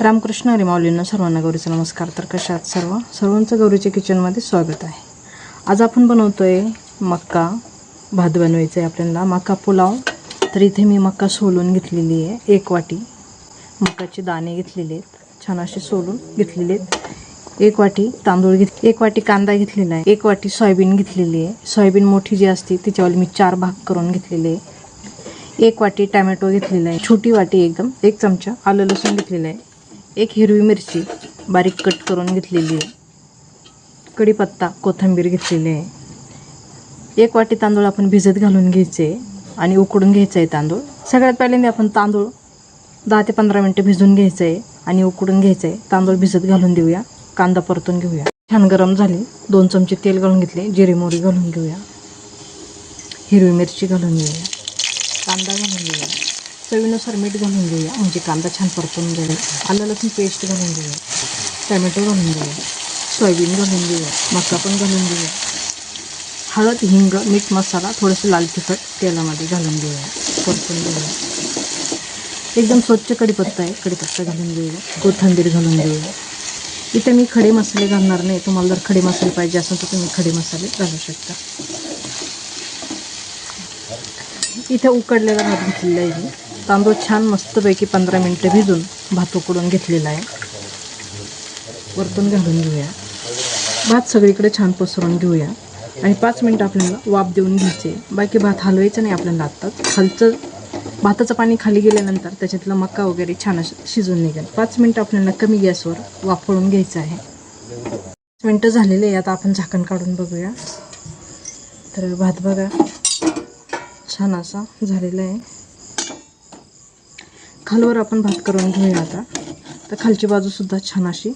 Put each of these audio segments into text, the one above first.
रामकृष्ण हरी माऊलींना सर्वांना गौरीचा नमस्कार. तर कशा आहात सर्व? सर्वांचं गौरीच्या किचनमध्ये स्वागत आहे. आज आपण बनवतो आहे मक्का भात बनवायचं आहे आपल्याला. मका पुलाव. तर इथे मी मक्का सोलून घेतलेली आहे. एक वाटी. मकाचे दाणे घेतलेले आहेत. छान असे सोलून घेतलेले आहेत. एक वाटी तांदूळ घेत एक वाटी कांदा घेतलेला आहे. एक वाटी सोयाबीन घेतलेली आहे. सोयाबीन मोठी जी असते तिच्यावर मी चार भाग करून घेतलेले आहे. एक वाटी टॅमॅटो घेतलेला आहे. छोटी वाटी एकदम. एक चमचा आलं लसूण घेतलेलं आहे. एक हिरवी मिरची बारीक कट करून घेतलेली आहे. कढीपत्ता कोथिंबीर घेतलेली आहे. एक वाटी तांदूळ आपण भिजत घालून घ्यायचे आणि उकडून घ्यायचं आहे तांदूळ. सगळ्यात पहिल्यांदा आपण तांदूळ दहा ते पंधरा मिनटं भिजून घ्यायचं आहे आणि उकडून घ्यायचं आहे. तांदूळ भिजत घालून देऊया. कांदा परतून घेऊया. छान गरम झाले. दोन चमचे तेल घालून घेतले. जिरे मोहरी घालून घेऊया. हिरवी मिरची घालून घेऊया. कांदा घालून घेऊया. चवीनुसार मीठ घालून घेऊया. म्हणजे कांदा छान परतून जाईल आलं लसूण पेस्ट घालून घेऊया. टॅमॅटो घालून घेऊया. सोयाबीन घालून घेऊया. मका पण घालून घेऊया. हळद हिंग मीठ मसाला थोडंसं लाल तिखट तेलामध्ये घालून घेऊया. परतून घेऊया. एकदम स्वच्छ कढीपत्ता आहे. कढीपत्ता घालून घेऊया. कोथिंबीर घालून घेऊया. इथे मी खडे मसाले घालणार नाही. तुम्हाला जर खडे मसाले पाहिजे असेल तर तुम्ही खडे मसाले घालू शकता. इथे उकडलेला भात घेतलेला आहे मी. तांदूळ छान मस्तपैकी पंधरा मिनटं भिजून भात उकडून घेतलेला आहे. वरतून घालून घेऊया. भात सगळीकडे छान पसरून घेऊया. आणि पाच मिनटं आपल्याला वाफ देऊन घ्यायचे. बाकी भात हलवायचं नाही आपल्याला आत्ताच खालचं भाताचं पाणी खाली गेल्यानंतर त्याच्यातला मका वगैरे छान शिजून निघेल. पाच मिनटं आपल्याला कमी गॅसवर वाफळून घ्यायचं आहे. पाच मिनटं झालेले आहे आता आपण झाकण काढून बघूया. तर भात बघा. छान असा झालेला आहे. खालवर आपण भात करून घेऊया आता. तर खालची बाजूसुद्धा छान अशी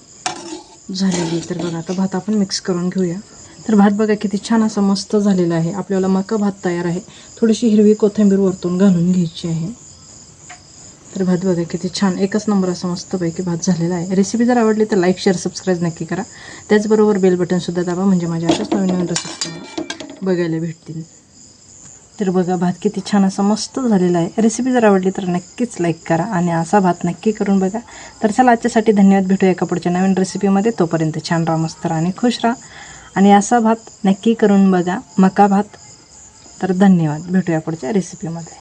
झालेली आहे. तर बघा आता भात आपण मिक्स करून घेऊया. तर भात बघा किती छान असा मस्त झालेला आहे. आपल्याला मका भात तयार आहे. थोडीशी हिरवी कोथिंबीर वरतून घालून घ्यायची आहे. तर भात बघा किती छान. एकच नंबर असा मस्तपैकी भात झालेला आहे. रेसिपी जर आवडली तर लाईक शेअर सबस्क्राईब नक्की करा. त्याचबरोबर बेल बटनसुद्धा दाबा. म्हणजे माझ्या अशाच नवीन नवीन रेसिपी बघायला भेटतील. तर बघा भात किती छान असा मस्त झालेला आहे. रेसिपी जर आवडली तर नक्कीच लाईक करा आणि असा भात नक्की करून बघा. तर चला आजच्यासाठी धन्यवाद. भेटूया एका पुढच्या नवीन रेसिपीमध्ये तोपर्यंत छान राहा मस्त राहा आणि खुश राहा. आणि असा भात नक्की करून बघा. मका भात. तर धन्यवाद. भेटूया पुढच्या रेसिपीमध्ये